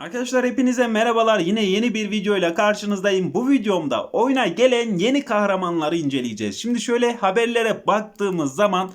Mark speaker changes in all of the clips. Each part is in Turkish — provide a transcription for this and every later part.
Speaker 1: Arkadaşlar hepinize merhabalar. Yine yeni bir videoyla karşınızdayım. Bu videomda oyuna gelen yeni kahramanları inceleyeceğiz. Şimdi şöyle haberlere baktığımız zaman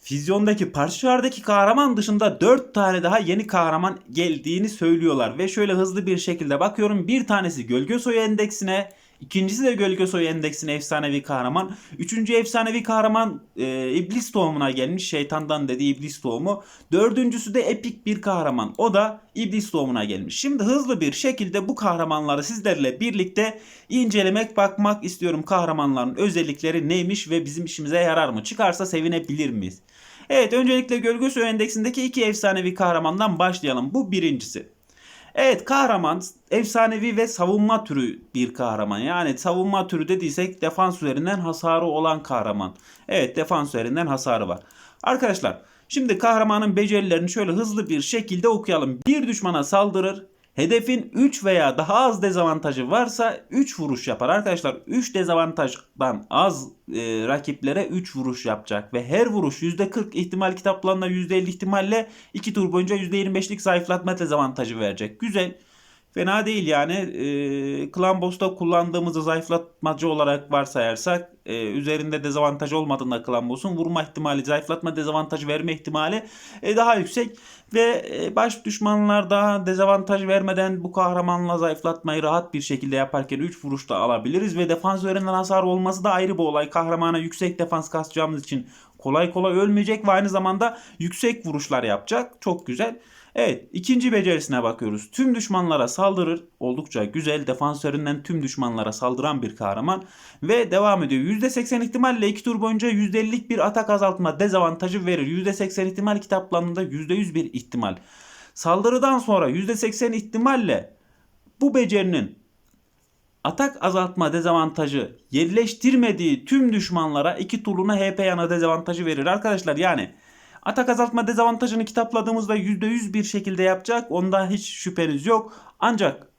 Speaker 1: Fizyondaki parçalardaki kahraman dışında 4 tane daha yeni kahraman geldiğini söylüyorlar. Ve şöyle hızlı bir şekilde bakıyorum. Bir tanesi Gölge Soyu Endeksine, ikincisi de Gölge Soyu Endeksine efsanevi kahraman. Üçüncü efsanevi kahraman e, İblis tohumuna gelmiş. Şeytandan dediği İblis tohumu. Dördüncüsü de epik bir kahraman. O da İblis tohumuna gelmiş. Şimdi hızlı bir şekilde bu kahramanları sizlerle birlikte incelemek, bakmak istiyorum. Kahramanların özellikleri neymiş ve bizim işimize yarar mı? Çıkarsa sevinebilir miyiz? Evet öncelikle Gölge Suyu Endeksindeki iki efsanevi kahramandan başlayalım. Bu birincisi. Evet kahraman efsanevi ve savunma türü bir kahraman. Yani savunma türü dediysek defans üzerinden hasarı olan kahraman. Evet defans üzerinden hasarı var. Arkadaşlar şimdi kahramanın becerilerini şöyle hızlı bir şekilde okuyalım. Bir düşmana saldırır. Hedefin 3 veya daha az dezavantajı varsa 3 vuruş yapar. Arkadaşlar 3 dezavantajdan az e, rakiplere 3 vuruş yapacak. Ve her vuruş %40 ihtimal kitaplarında %50 ihtimalle 2 tur boyunca %25'lik zayıflatma dezavantajı verecek. Güzel. Fena değil yani. E, Clan kullandığımızı zayıflatmacı olarak varsayarsak e, üzerinde dezavantaj olmadığında Clan Boss'un vurma ihtimali, zayıflatma dezavantajı verme ihtimali e, daha yüksek. Ve e, baş düşmanlarda dezavantaj vermeden bu kahramanla zayıflatmayı rahat bir şekilde yaparken 3 vuruşta alabiliriz. Ve defans üzerinden hasar olması da ayrı bir olay. Kahramana yüksek defans kasacağımız için kolay kolay ölmeyecek ve aynı zamanda yüksek vuruşlar yapacak. Çok güzel. Evet ikinci becerisine bakıyoruz. Tüm düşmanlara saldırır. Oldukça güzel defans tüm düşmanlara saldıran bir kahraman. Ve devam ediyor. %80 ihtimalle 2 tur boyunca %50'lik bir atak azaltma dezavantajı verir. %80 ihtimal kitaplarında %100 bir ihtimal. Saldırıdan sonra %80 ihtimalle bu becerinin atak azaltma dezavantajı yerleştirmediği tüm düşmanlara 2 turuna HP yana dezavantajı verir. Arkadaşlar yani Atak azaltma dezavantajını kitapladığımızda %100 bir şekilde yapacak. Onda hiç şüpheniz yok. Ancak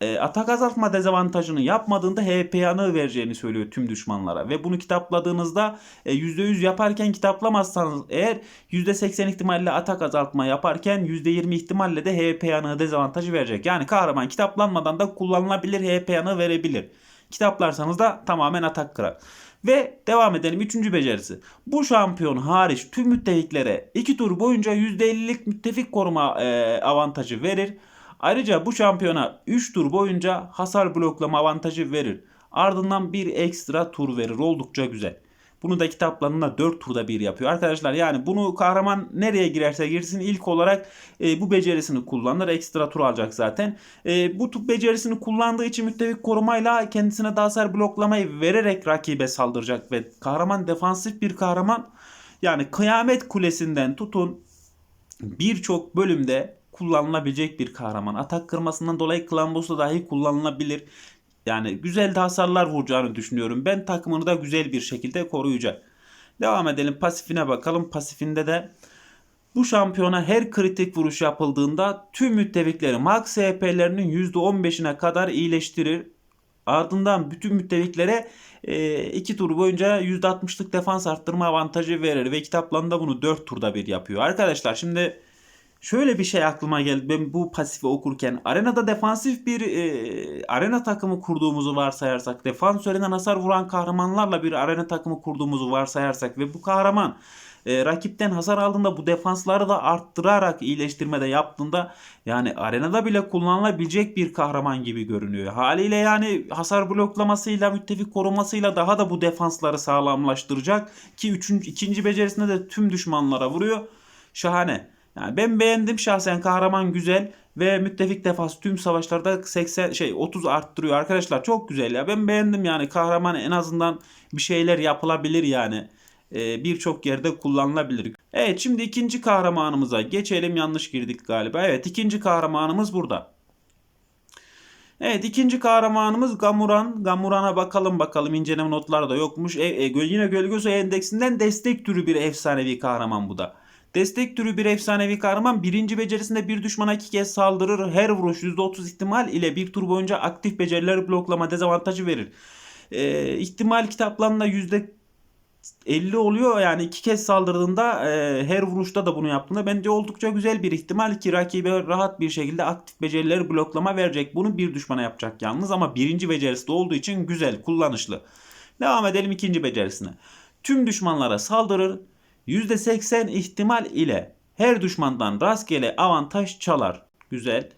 Speaker 1: e, atak azaltma dezavantajını yapmadığında HP yanığı vereceğini söylüyor tüm düşmanlara. Ve bunu kitapladığınızda e, %100 yaparken kitaplamazsanız eğer %80 ihtimalle atak azaltma yaparken %20 ihtimalle de HP yanığı dezavantajı verecek. Yani kahraman kitaplanmadan da kullanılabilir HP yanığı verebilir. Kitaplarsanız da tamamen atak kırar. Ve devam edelim. Üçüncü becerisi. Bu şampiyon hariç tüm müttefiklere 2 tur boyunca %50'lik müttefik koruma e, avantajı verir. Ayrıca bu şampiyona 3 tur boyunca hasar bloklama avantajı verir. Ardından bir ekstra tur verir. Oldukça güzel. Bunu da kitaplarında 4 turda bir yapıyor. Arkadaşlar yani bunu kahraman nereye girerse girsin ilk olarak e, bu becerisini kullanır. Ekstra tur alacak zaten. E, bu tip becerisini kullandığı için müttefik korumayla kendisine de hasar bloklamayı vererek rakibe saldıracak. Ve kahraman defansif bir kahraman. Yani kıyamet kulesinden tutun birçok bölümde kullanılabilecek bir kahraman. Atak kırmasından dolayı Clan Boss'ta dahi kullanılabilir. Yani güzel de hasarlar vuracağını düşünüyorum. Ben takımını da güzel bir şekilde koruyacak. Devam edelim pasifine bakalım. Pasifinde de bu şampiyona her kritik vuruş yapıldığında tüm müttefikleri max HP'lerinin %15'ine kadar iyileştirir. Ardından bütün müttefiklere 2 e, tur boyunca %60'lık defans arttırma avantajı verir ve kitaplarında bunu 4 turda bir yapıyor. Arkadaşlar şimdi Şöyle bir şey aklıma geldi ben bu pasifi okurken. Arenada defansif bir e, arena takımı kurduğumuzu varsayarsak, defans üzerinden hasar vuran kahramanlarla bir arena takımı kurduğumuzu varsayarsak ve bu kahraman e, rakipten hasar aldığında bu defansları da arttırarak iyileştirmede yaptığında yani arenada bile kullanılabilecek bir kahraman gibi görünüyor. Haliyle yani hasar bloklamasıyla müttefik korumasıyla daha da bu defansları sağlamlaştıracak ki üçüncü, ikinci becerisinde de tüm düşmanlara vuruyor. Şahane. Yani ben beğendim şahsen kahraman güzel ve müttefik defans tüm savaşlarda 80 şey 30 arttırıyor arkadaşlar çok güzel ya ben beğendim yani kahraman en azından bir şeyler yapılabilir yani ee, birçok yerde kullanılabilir. Evet şimdi ikinci kahramanımıza geçelim yanlış girdik galiba evet ikinci kahramanımız burada. Evet ikinci kahramanımız Gamuran. Gamuran'a bakalım bakalım inceleme notları da yokmuş. E, e, yine Gölgöz endeksinden destek türü bir efsanevi kahraman bu da. Destek türü bir efsanevi kahraman birinci becerisinde bir düşmana iki kez saldırır. Her vuruş %30 ihtimal ile bir tur boyunca aktif becerileri bloklama dezavantajı verir. Ee, ihtimal kitaplarında 50 oluyor yani iki kez saldırdığında e, her vuruşta da bunu yaptığında bence oldukça güzel bir ihtimal ki rakibe rahat bir şekilde aktif becerileri bloklama verecek. Bunu bir düşmana yapacak yalnız ama birinci becerisi de olduğu için güzel kullanışlı. Devam edelim ikinci becerisine. Tüm düşmanlara saldırır. %80 ihtimal ile her düşmandan rastgele avantaj çalar. Güzel.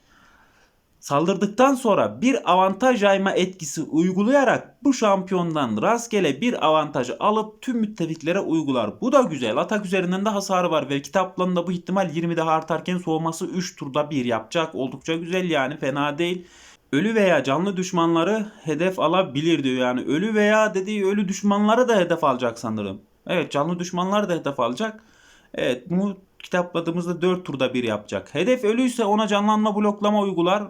Speaker 1: Saldırdıktan sonra bir avantaj yayma etkisi uygulayarak bu şampiyondan rastgele bir avantajı alıp tüm müttefiklere uygular. Bu da güzel. Atak üzerinden de hasarı var ve kitaplarında bu ihtimal 20 daha artarken soğuması 3 turda 1 yapacak. Oldukça güzel yani fena değil. Ölü veya canlı düşmanları hedef alabilir diyor. Yani ölü veya dediği ölü düşmanları da hedef alacak sanırım. Evet canlı düşmanlar da hedef alacak. Evet bunu kitapladığımızda 4 turda 1 yapacak. Hedef ölüyse ona canlanma bloklama uygular.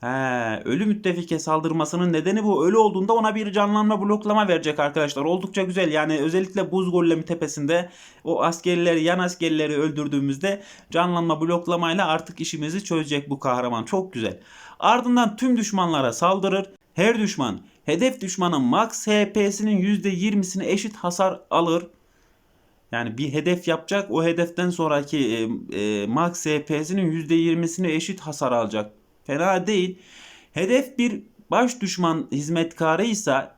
Speaker 1: He, ölü müttefike saldırmasının nedeni bu. Ölü olduğunda ona bir canlanma bloklama verecek arkadaşlar. Oldukça güzel. Yani özellikle buz gollemi tepesinde o askerleri, yan askerleri öldürdüğümüzde canlanma bloklamayla artık işimizi çözecek bu kahraman. Çok güzel. Ardından tüm düşmanlara saldırır. Her düşman hedef düşmanın max HP'sinin %20'sine eşit hasar alır. Yani bir hedef yapacak. O hedeften sonraki e, e, max HP'sinin %20'sine eşit hasar alacak. Fena değil. Hedef bir baş düşman hizmetkarıysa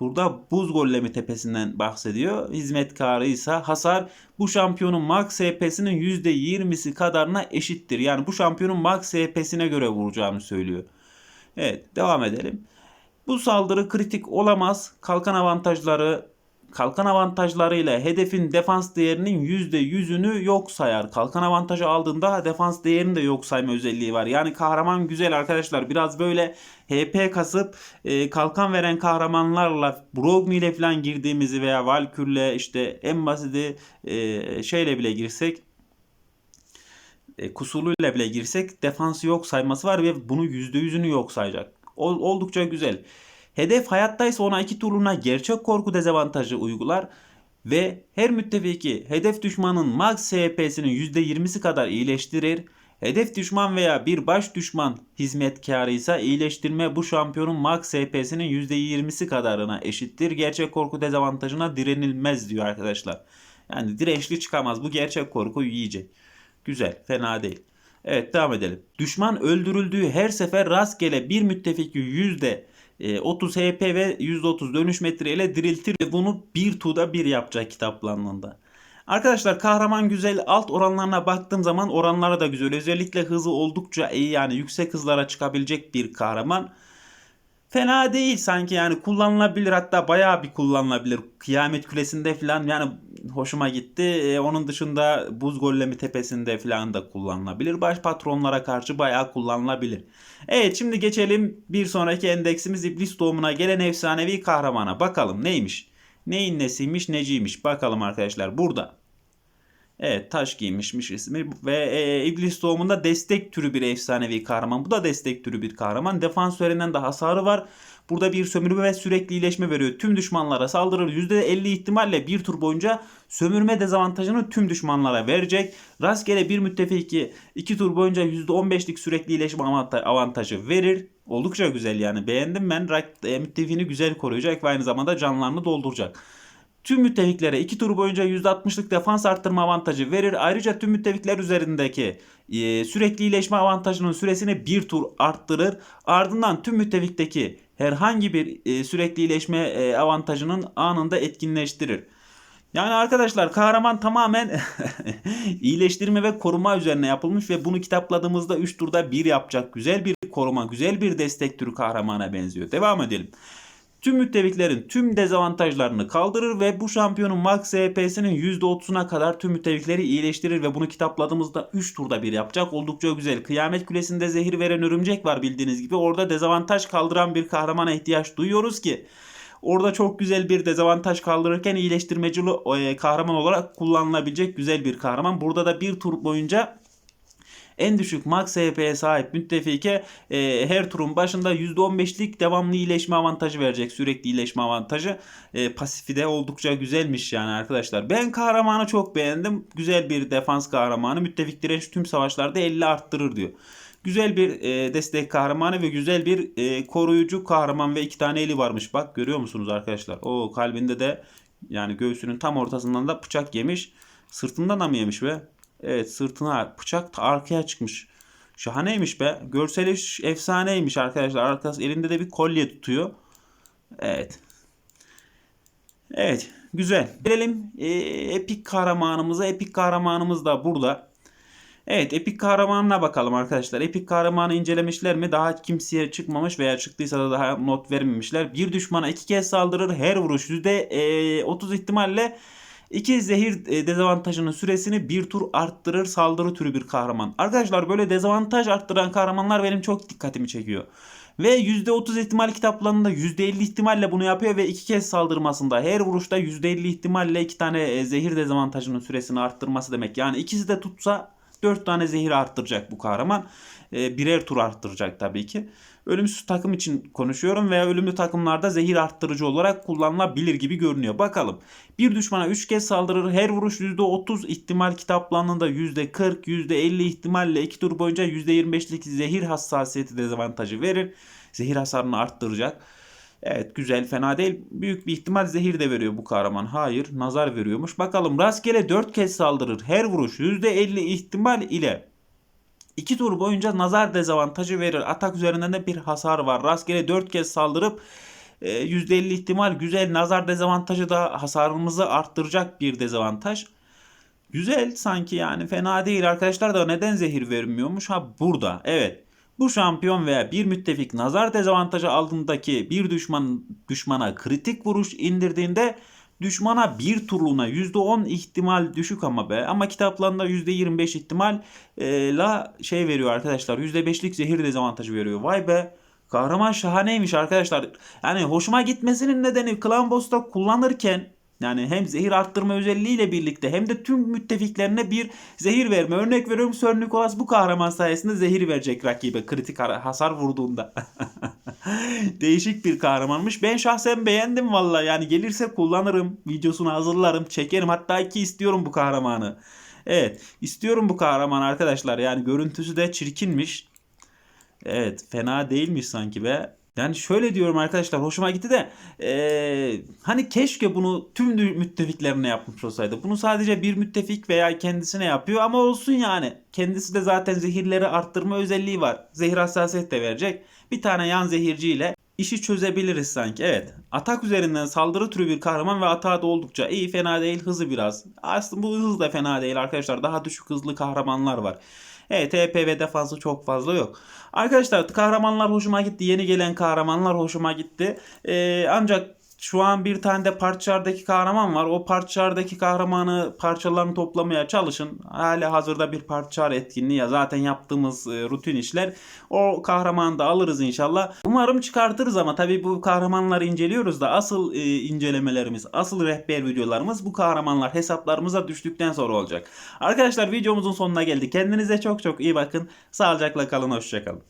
Speaker 1: burada buz gollemi tepesinden bahsediyor. Hizmetkarıysa hasar bu şampiyonun max HP'sinin %20'si kadarına eşittir. Yani bu şampiyonun max HP'sine göre vuracağını söylüyor. Evet devam edelim. Bu saldırı kritik olamaz. Kalkan avantajları kalkan avantajlarıyla hedefin defans değerinin %100'ünü yok sayar. Kalkan avantajı aldığında defans değerini de yok sayma özelliği var. Yani kahraman güzel arkadaşlar. Biraz böyle HP kasıp e, kalkan veren kahramanlarla Brogni ile falan girdiğimizi veya Valkyrie'le işte en basiti e, şeyle bile girsek e, kusurluyla bile girsek defansı yok sayması var ve bunu %100'ünü yok sayacak. Oldukça güzel. Hedef hayattaysa ona iki turuna gerçek korku dezavantajı uygular ve her müttefiki hedef düşmanın max HP'sinin %20'si kadar iyileştirir. Hedef düşman veya bir baş düşman hizmetkarı ise iyileştirme bu şampiyonun max HP'sinin %20'si kadarına eşittir. Gerçek korku dezavantajına direnilmez diyor arkadaşlar. Yani dirençli çıkamaz. Bu gerçek korku yiyecek. Güzel, fena değil. Evet devam edelim. Düşman öldürüldüğü her sefer rastgele bir müttefiki yüzde 30 e, HP ve %30 dönüş metre ile diriltir ve bunu bir tuğda bir yapacak kitaplarında. Arkadaşlar kahraman güzel alt oranlarına baktığım zaman oranları da güzel. Özellikle hızı oldukça iyi yani yüksek hızlara çıkabilecek bir kahraman. Fena değil sanki yani kullanılabilir hatta bayağı bir kullanılabilir. Kıyamet Kulesi'nde falan yani hoşuma gitti. Ee, onun dışında Buz Gollemi Tepesi'nde falan da kullanılabilir. Baş patronlara karşı bayağı kullanılabilir. Evet şimdi geçelim bir sonraki endeksimiz İblis doğumuna gelen efsanevi kahramana. Bakalım neymiş? Neyin nesiymiş neciymiş bakalım arkadaşlar burada. Evet taş giymişmiş ismi ve e, İblis doğumunda destek türü bir efsanevi kahraman. Bu da destek türü bir kahraman. Defansöründen de hasarı var. Burada bir sömürme ve sürekli iyileşme veriyor. Tüm düşmanlara saldırır. %50 ihtimalle bir tur boyunca sömürme dezavantajını tüm düşmanlara verecek. Rastgele bir müttefiki 2 tur boyunca %15'lik sürekli iyileşme avantajı verir. Oldukça güzel yani beğendim ben. E, müttefiğini güzel koruyacak ve aynı zamanda canlarını dolduracak. Tüm müttefiklere 2 tur boyunca %60'lık defans arttırma avantajı verir. Ayrıca tüm müttefikler üzerindeki e, sürekli iyileşme avantajının süresini 1 tur arttırır. Ardından tüm müttefikteki herhangi bir e, sürekli iyileşme e, avantajının anında etkinleştirir. Yani arkadaşlar kahraman tamamen iyileştirme ve koruma üzerine yapılmış ve bunu kitapladığımızda 3 turda 1 yapacak güzel bir koruma, güzel bir destek türü kahramana benziyor. Devam edelim tüm müttefiklerin tüm dezavantajlarını kaldırır ve bu şampiyonun max CP'sinin %30'una kadar tüm müttefikleri iyileştirir ve bunu kitapladığımızda 3 turda bir yapacak. Oldukça güzel. Kıyamet Kulesi'nde zehir veren örümcek var bildiğiniz gibi. Orada dezavantaj kaldıran bir kahramana ihtiyaç duyuyoruz ki Orada çok güzel bir dezavantaj kaldırırken iyileştirmeci e, kahraman olarak kullanılabilecek güzel bir kahraman. Burada da bir tur boyunca en düşük max HP'ye sahip müttefike e, her turun başında %15'lik devamlı iyileşme avantajı verecek. Sürekli iyileşme avantajı. E, pasifi de oldukça güzelmiş yani arkadaşlar. Ben kahramanı çok beğendim. Güzel bir defans kahramanı. Müttefik direnç tüm savaşlarda 50 arttırır diyor. Güzel bir e, destek kahramanı ve güzel bir e, koruyucu kahraman ve iki tane eli varmış. Bak görüyor musunuz arkadaşlar? O kalbinde de Yani göğsünün tam ortasından da bıçak yemiş. Sırtından da mı yemiş be? Evet sırtına bıçak arkaya çıkmış. Şahaneymiş be. Görseli efsaneymiş arkadaşlar. Arkası elinde de bir kolye tutuyor. Evet. Evet. Güzel. Gelelim e, epik kahramanımıza. Epik kahramanımız da burada. Evet epik kahramanına bakalım arkadaşlar. Epik kahramanı incelemişler mi? Daha kimseye çıkmamış veya çıktıysa da daha not vermemişler. Bir düşmana iki kez saldırır. Her vuruş %30 ihtimalle iki zehir e, dezavantajının süresini bir tur arttırır. Saldırı türü bir kahraman. Arkadaşlar böyle dezavantaj arttıran kahramanlar benim çok dikkatimi çekiyor. Ve %30 ihtimal kitaplarında %50 ihtimalle bunu yapıyor ve iki kez saldırmasında her vuruşta %50 ihtimalle iki tane e, zehir dezavantajının süresini arttırması demek. Yani ikisi de tutsa 4 tane zehir arttıracak bu kahraman. E, birer tur arttıracak tabii ki. Ölümsüz takım için konuşuyorum veya ölümlü takımlarda zehir arttırıcı olarak kullanılabilir gibi görünüyor. Bakalım. Bir düşmana 3 kez saldırır. Her vuruş %30 ihtimal kitaplarında %40, %50 ihtimalle 2 tur boyunca %25'lik zehir hassasiyeti dezavantajı verir. Zehir hasarını arttıracak. Evet güzel fena değil. Büyük bir ihtimal zehir de veriyor bu kahraman. Hayır nazar veriyormuş. Bakalım rastgele 4 kez saldırır. Her vuruş %50 ihtimal ile 2 tur boyunca nazar dezavantajı verir. Atak üzerinden de bir hasar var. Rastgele 4 kez saldırıp e, %50 ihtimal güzel nazar dezavantajı da hasarımızı arttıracak bir dezavantaj. Güzel sanki yani fena değil arkadaşlar da neden zehir vermiyormuş? Ha burada evet. Bu şampiyon veya bir müttefik nazar dezavantajı altındaki bir düşman düşmana kritik vuruş indirdiğinde düşmana bir turluğuna %10 ihtimal düşük ama be ama kitaplarında %25 ihtimal e, la şey veriyor arkadaşlar %5'lik zehir dezavantajı veriyor. Vay be kahraman şahaneymiş arkadaşlar. Yani hoşuma gitmesinin nedeni Clan Boss'ta kullanırken yani hem zehir arttırma özelliğiyle birlikte hem de tüm müttefiklerine bir zehir verme. Örnek veriyorum Sir Nicholas bu kahraman sayesinde zehir verecek rakibe kritik hasar vurduğunda. Değişik bir kahramanmış. Ben şahsen beğendim valla. Yani gelirse kullanırım. Videosunu hazırlarım. Çekerim. Hatta iki istiyorum bu kahramanı. Evet. istiyorum bu kahramanı arkadaşlar. Yani görüntüsü de çirkinmiş. Evet. Fena değilmiş sanki be. Yani şöyle diyorum arkadaşlar hoşuma gitti de eee, hani keşke bunu tüm müttefiklerine yapmış olsaydı. Bunu sadece bir müttefik veya kendisine yapıyor ama olsun yani. Kendisi de zaten zehirleri arttırma özelliği var. Zehir hassasiyet de verecek. Bir tane yan zehirciyle işi çözebiliriz sanki. Evet. Atak üzerinden saldırı türü bir kahraman ve atağı da oldukça iyi. Fena değil. Hızı biraz. Aslında bu hız da fena değil arkadaşlar. Daha düşük hızlı kahramanlar var. Evet TP ve defansı çok fazla yok. Arkadaşlar kahramanlar hoşuma gitti. Yeni gelen kahramanlar hoşuma gitti. Ee, ancak şu an bir tane de parçalardaki kahraman var. O parçalardaki kahramanı parçalarını toplamaya çalışın. Hala hazırda bir parçalar etkinliği ya zaten yaptığımız e, rutin işler. O kahramanı da alırız inşallah. Umarım çıkartırız ama tabii bu kahramanları inceliyoruz da asıl e, incelemelerimiz, asıl rehber videolarımız bu kahramanlar hesaplarımıza düştükten sonra olacak. Arkadaşlar videomuzun sonuna geldik. Kendinize çok çok iyi bakın. Sağlıcakla kalın, hoşçakalın.